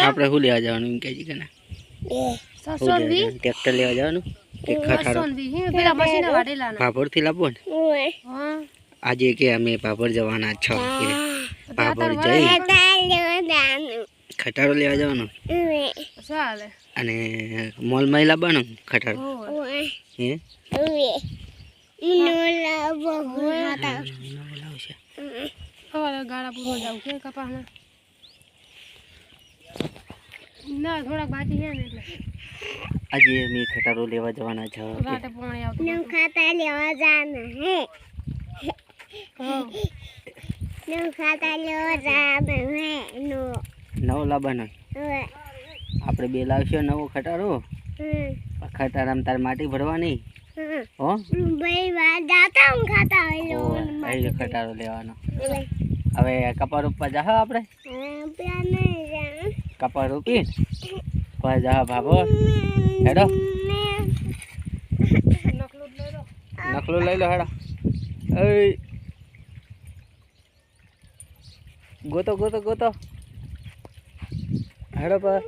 આપણે શું લેવા જવાનું એમ કહેજી કે? ટ્રેક્ટર લેવા જવાનું? કે ખટારો ને વીસ હે, પેલા મશીને વાઢેલાના ભાભરથી લાવવો ને? આજે કે અમે ભાભર જવાના છો કે જઈ. ખટારો લેવા જવાનું. અને મોલમાં લાવવાનું ખટારો હે? ગાળા જાવ કે ના થોડાક બાકી છે ને એટલે. આજે અમે ખટારો લેવા જવાના છે. રાતે પાણી આવતું ખાતા લેવા જાના હે. હા નું ખાતા લેવા જાના હે નો. નવ લાવવાનો આપણે બે લાવશો નવો ખટારો? ખટારામાં તાર માટી ભરવાની? હો? ભાઈ વા જાતા હું ખાતા હોય ઓવે, ખટારો લેવાનો. હવે. હવે ઉપર જાહો આપણે? આપણે નહીં કપા રૂપી? પછી જા ભાભો? હેડો. નકલું જ લઈ લો, હેડો. એ ગોતો ગોતો ગોતો. હેડો પર.